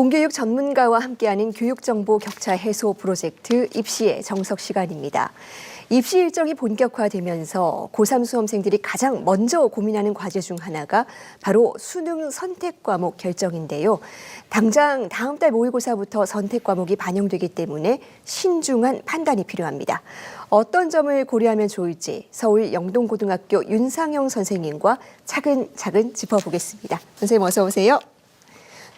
공교육 전문가와 함께하는 교육정보 격차 해소 프로젝트 입시의 정석 시간입니다. 입시 일정이 본격화되면서 고3 수험생들이 가장 먼저 고민하는 과제 중 하나가 바로 수능 선택 과목 결정인데요. 당장 다음 달 모의고사부터 선택 과목이 반영되기 때문에 신중한 판단이 필요합니다. 어떤 점을 고려하면 좋을지 서울 영동고등학교 윤상영 선생님과 차근차근 짚어보겠습니다. 선생님 어서 오세요.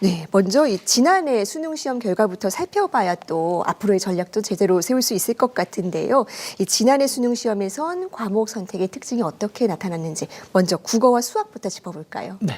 네, 먼저 이 지난해 수능 시험 결과부터 살펴봐야 또 앞으로의 전략도 제대로 세울 수 있을 것 같은데요. 이 지난해 수능 시험에선 과목 선택의 특징이 어떻게 나타났는지 먼저 국어와 수학부터 짚어볼까요? 네.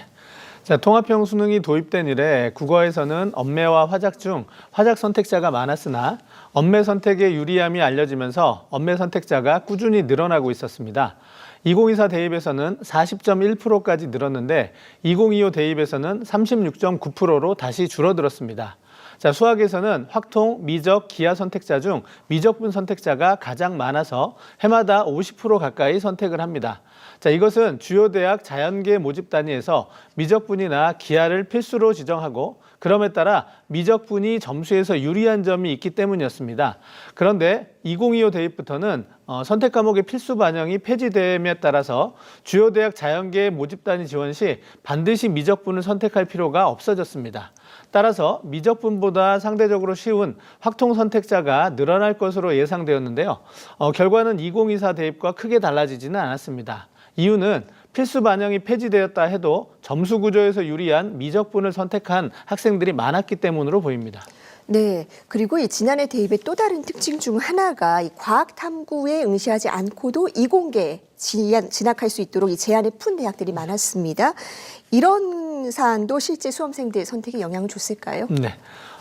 자, 통합형 수능이 도입된 이래 국어에서는 언매와 화작 중 화작 선택자가 많았으나 언매 선택의 유리함이 알려지면서 언매 선택자가 꾸준히 늘어나고 있었습니다. 2024 대입에서는 40.1%까지 늘었는데 2025 대입에서는 36.9%로 다시 줄어들었습니다. 자, 수학에서는 확통, 미적, 기하 선택자 중 미적분 선택자가 가장 많아서 해마다 50% 가까이 선택을 합니다. 자, 이것은 주요 대학 자연계 모집 단위에서 미적분이나 기하를 필수로 지정하고 그럼에 따라 미적분이 점수에서 유리한 점이 있기 때문이었습니다. 그런데 2025 대입부터는 어, 선택 과목의 필수 반영이 폐지됨에 따라서 주요 대학 자연계 모집 단위 지원 시 반드시 미적분을 선택할 필요가 없어졌습니다. 따라서 미적분보다 상대적으로 쉬운 확통 선택자가 늘어날 것으로 예상되었는데요. 어, 결과는 2024 대입과 크게 달라지지는 않았습니다. 이유는 필수 반영이 폐지되었다 해도 점수 구조에서 유리한 미적분을 선택한 학생들이 많았기 때문으로 보입니다. 네, 그리고 이 지난해 대입의 또 다른 특징 중 하나가 이 과학 탐구에 응시하지 않고도 이공계 진학, 진학할 수 있도록 이 제한을 푼 대학들이 많았습니다. 이런 사안도 실제 수험생들 선택에 영향을 줬을까요? 네.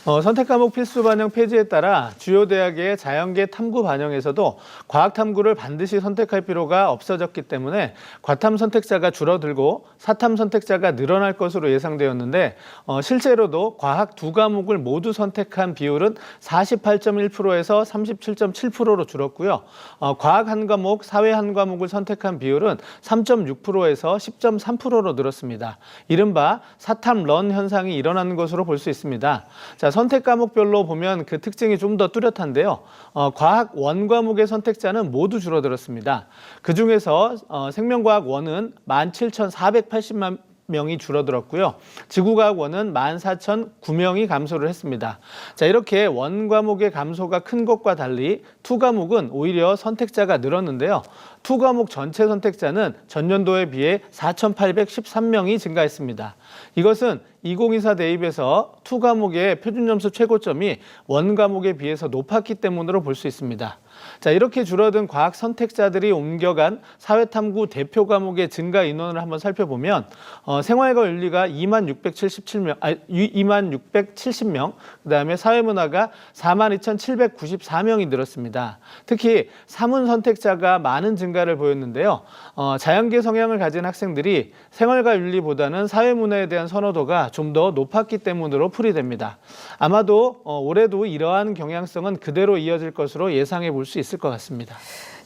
어, 선택 과목 필수 반영 폐지에 따라 주요 대학의 자연계 탐구 반영에서도 과학 탐구를 반드시 선택할 필요가 없어졌기 때문에 과탐 선택자가 줄어들고 사탐 선택자가 늘어날 것으로 예상되었는데 어, 실제로도 과학 두 과목을 모두 선택한 비율은 48.1%에서 37.7%로 줄었고요. 어, 과학 한 과목, 사회 한 과목을 선택한 비율은 3.6%에서 10.3%로 늘었습니다. 이른바 사탐 런 현상이 일어나는 것으로 볼 수 있습니다. 자, 선택 과목별로 보면 그 특징이 좀 더 뚜렷한데요. 어, 과학 원 과목의 선택자는 모두 줄어들었습니다. 그 중에서 어, 생명과학 원은 17,480만 명이 줄어들었고요. 지구과학원은 14,009명이 감소를 했습니다. 자, 이렇게 원 과목의 감소가 큰 것과 달리 투 과목은 오히려 선택자가 늘었는데요. 투 과목 전체 선택자는 전년도에 비해 4,813명이 증가했습니다. 이것은 2024 대입에서 투 과목의 표준 점수 최고점이 원 과목에 비해서 높았기 때문으로 볼 수 있습니다. 자, 이렇게 줄어든 과학 선택자들이 옮겨간 사회탐구 대표 과목의 증가 인원을 한번 살펴보면 어, 생활과 윤리가 2만 677명, 아, 2만 670명, 그다음에 사회문화가 4만 2,794명이 늘었습니다. 특히 사문 선택자가 많은 증가를 보였는데요. 어, 자연계 성향을 가진 학생들이 생활과 윤리보다는 사회문화에 대한 선호도가 좀 더 높았기 때문으로 풀이됩니다. 아마도 어, 올해도 이러한 경향성은 그대로 이어질 것으로 예상해 볼수 있을 것 같습니다.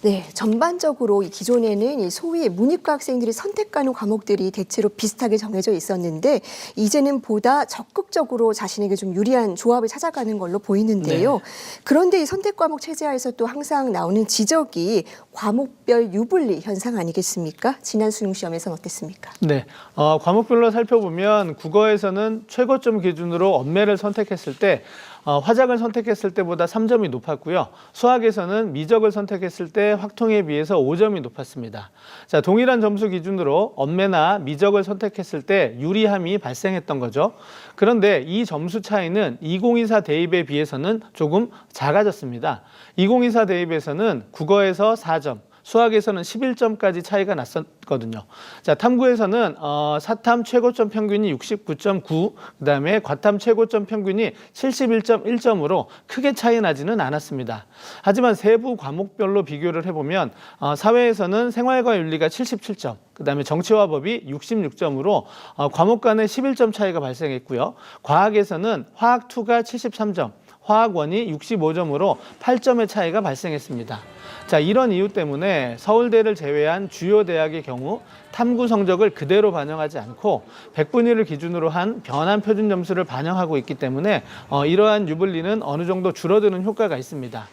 네, 전반적으로 이 기존에는 이 소위 문이과 학생들이 선택하는 과목들이 대체로 비슷하게 정해져 있었는데 이제는 보다 적극적으로 자신에게 좀 유리한 조합을 찾아가는 걸로 보이는데요. 그런데 이 선택 과목 체제하에서 또 항상 나오는 지적이 과목별 유불리 현상 아니겠습니까? 지난 수능 시험에서는 어땠습니까? 네, 어, 과목별로 살펴보면 국어에서는 최고점 기준으로 언매를 선택했을 때 어, 화작을 선택했을 때보다 3점이 높았고요. 수학에서는 미적을 선택했을 때 확통에 비해서 5점이 높았습니다. 자, 동일한 점수 기준으로 언매나 미적을 선택했을 때 유리함이 발생했던 거죠. 그런데 이 점수 차이는 2024 대입에 비해서는 조금 작아졌습니다. 2024 대입에서는 국어에서 4점, 수학에서는 11점까지 차이가 났었거든요. 자, 탐구에서는 어, 사탐 최고점 평균이 69.9, 그다음에 과탐 최고점 평균이 71.1점으로 크게 차이 나지는 않았습니다. 하지만 세부 과목별로 비교를 해보면 어, 사회에서는 생활과 윤리가 77점, 그다음에 정치와 법이 66점으로 어, 과목 간의 11점 차이가 발생했고요. 과학에서는 화학 2가 73점, 화학원이 65점으로 8점의 차이가 발생했습니다. 자, 이런 이유 때문에 서울대를 제외한 주요 대학의 경우 탐구 성적을 그대로 반영하지 않고 100분위를 기준으로 한 변환 표준 점수를 반영하고 있기 때문에 어, 이러한 유불리는 어느 정도 줄어드는 효과가 있습니다.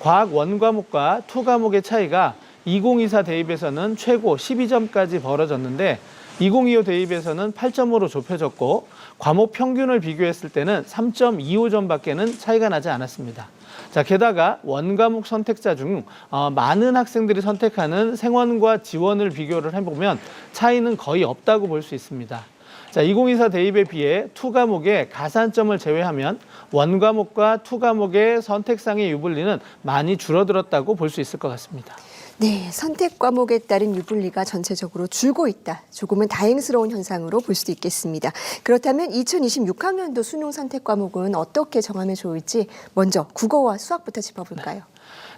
과학 원 과목과 투 과목의 차이가 2024 대입에서는 최고 12점까지 벌어졌는데 2025 대입에서는 8점으로 좁혀졌고 과목 평균을 비교했을 때는 3.25점밖에는 차이가 나지 않았습니다. 자, 게다가 원과목 선택자 중 어, 많은 학생들이 선택하는 생원과 지원을 비교를 해보면 차이는 거의 없다고 볼 수 있습니다. 자, 2024 대입에 비해 투 과목의 가산점을 제외하면 원 과목과 투 과목의 선택상의 유불리는 많이 줄어들었다고 볼 수 있을 것 같습니다. 네, 선택 과목에 따른 유불리가 전체적으로 줄고 있다. 조금은 다행스러운 현상으로 볼 수도 있겠습니다. 그렇다면 2026학년도 수능 선택 과목은 어떻게 정하면 좋을지 먼저 국어와 수학부터 짚어볼까요?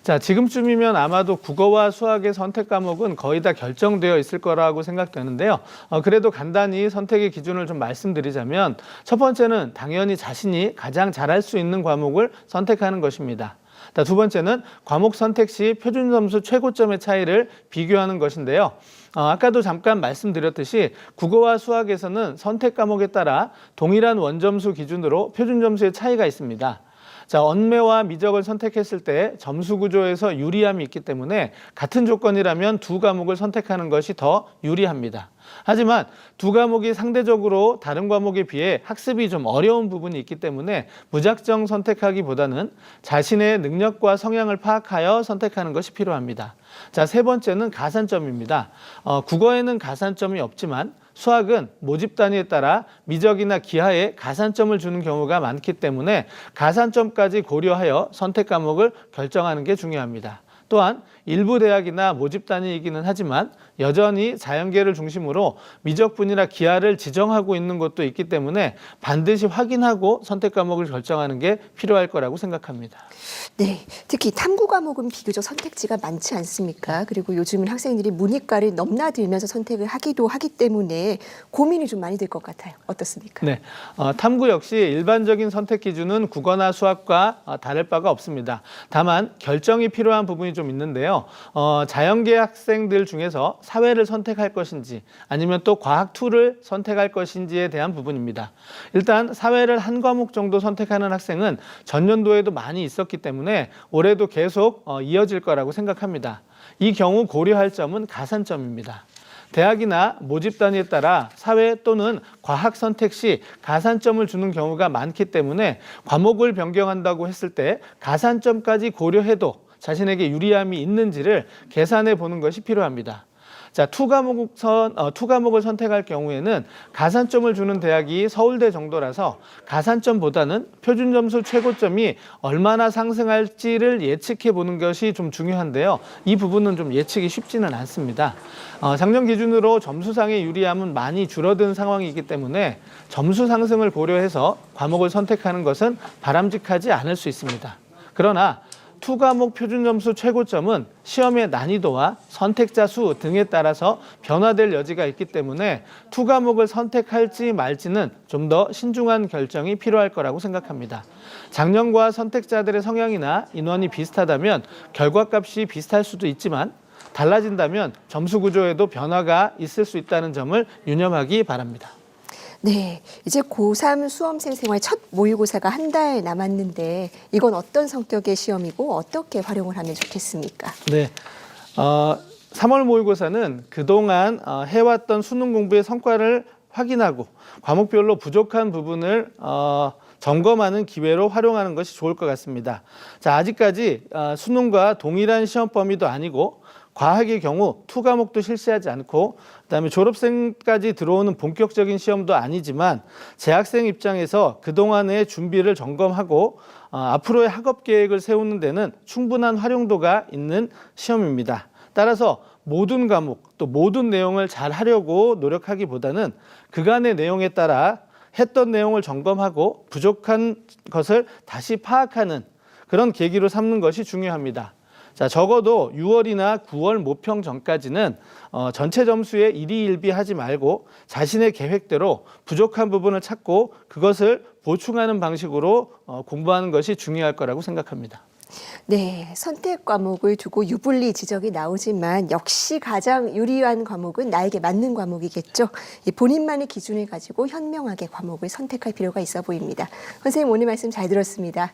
자, 지금쯤이면 아마도 국어와 수학의 선택 과목은 거의 다 결정되어 있을 거라고 생각되는데요. 어, 그래도 간단히 선택의 기준을 좀 말씀드리자면 첫 번째는 당연히 자신이 가장 잘할 수 있는 과목을 선택하는 것입니다. 자, 두 번째는 과목 선택 시 표준 점수 최고점의 차이를 비교하는 것인데요. 어, 아까도 잠깐 말씀드렸듯이 국어와 수학에서는 선택 과목에 따라 동일한 원점수 기준으로 표준 점수의 차이가 있습니다. 자, 언매와 미적을 선택했을 때 점수 구조에서 유리함이 있기 때문에 같은 조건이라면 두 과목을 선택하는 것이 더 유리합니다. 하지만 두 과목이 상대적으로 다른 과목에 비해 학습이 좀 어려운 부분이 있기 때문에 무작정 선택하기보다는 자신의 능력과 성향을 파악하여 선택하는 것이 필요합니다. 자, 세 번째는 가산점입니다. 어, 국어에는 가산점이 없지만 수학은 모집 단위에 따라 미적이나 기하에 가산점을 주는 경우가 많기 때문에 가산점까지 고려하여 선택 과목을 결정하는 게 중요합니다. 또한 일부 대학이나 모집 단위이기는 하지만 여전히 자연계를 중심으로 미적분이나 기하를 지정하고 있는 곳도 있기 때문에 반드시 확인하고 선택 과목을 결정하는 게 필요할 거라고 생각합니다. 네, 특히 탐구 과목은 비교적 선택지가 많지 않습니까? 그리고 요즘은 학생들이 문이과를 넘나들면서 선택을 하기도 하기 때문에 고민이 좀 많이 될 것 같아요. 어떻습니까? 네, 어, 탐구 역시 일반적인 선택 기준은 국어나 수학과 어, 다를 바가 없습니다. 다만 결정이 필요한 부분이 좀 있는데요. 어, 자연계 학생들 중에서 사회를 선택할 것인지 아니면 또 과학 투를 선택할 것인지에 대한 부분입니다. 일단 사회를 한 과목 정도 선택하는 학생은 전년도에도 많이 있었기 때문에 올해도 계속 어, 이어질 거라고 생각합니다. 이 경우 고려할 점은 가산점입니다. 대학이나 모집 단위에 따라 사회 또는 과학 선택 시 가산점을 주는 경우가 많기 때문에 과목을 변경한다고 했을 때 가산점까지 고려해도 자신에게 유리함이 있는지를 계산해 보는 것이 필요합니다. 자, 투 과목 선, 어, 투 과목을 선택할 경우에는 가산점을 주는 대학이 서울대 정도라서 가산점보다는 표준 점수 최고점이 얼마나 상승할지를 예측해 보는 것이 좀 중요한데요. 이 부분은 좀 예측이 쉽지는 않습니다. 어, 작년 기준으로 점수상의 유리함은 많이 줄어든 상황이기 때문에 점수 상승을 고려해서 과목을 선택하는 것은 바람직하지 않을 수 있습니다. 그러나 투 과목 표준 점수 최고점은 시험의 난이도와 선택자 수 등에 따라서 변화될 여지가 있기 때문에 투 과목을 선택할지 말지는 좀 더 신중한 결정이 필요할 거라고 생각합니다. 작년과 선택자들의 성향이나 인원이 비슷하다면 결과값이 비슷할 수도 있지만 달라진다면 점수 구조에도 변화가 있을 수 있다는 점을 유념하기 바랍니다. 네, 이제 고3 수험생 생활 첫 모의고사가 한 달 남았는데 이건 어떤 성격의 시험이고 어떻게 활용을 하면 좋겠습니까? 네. 어, 3월 모의고사는 그동안 어, 해왔던 수능 공부의 성과를 확인하고 과목별로 부족한 부분을 어, 점검하는 기회로 활용하는 것이 좋을 것 같습니다. 자, 아직까지 어, 수능과 동일한 시험 범위도 아니고 과학의 경우 투 과목도 실시하지 않고 그다음에 졸업생까지 들어오는 본격적인 시험도 아니지만 재학생 입장에서 그동안의 준비를 점검하고 어, 앞으로의 학업 계획을 세우는 데는 충분한 활용도가 있는 시험입니다. 따라서 모든 과목 또 모든 내용을 잘 하려고 노력하기보다는 그간의 내용에 따라 했던 내용을 점검하고 부족한 것을 다시 파악하는 그런 계기로 삼는 것이 중요합니다. 자, 적어도 6월이나 9월 모평 전까지는 어, 전체 점수에 일희일비하지 말고 자신의 계획대로 부족한 부분을 찾고 그것을 보충하는 방식으로 어, 공부하는 것이 중요할 거라고 생각합니다. 네, 선택 과목을 두고 유불리 지적이 나오지만 역시 가장 유리한 과목은 나에게 맞는 과목이겠죠. 이 본인만의 기준을 가지고 현명하게 과목을 선택할 필요가 있어 보입니다. 선생님 오늘 말씀 잘 들었습니다.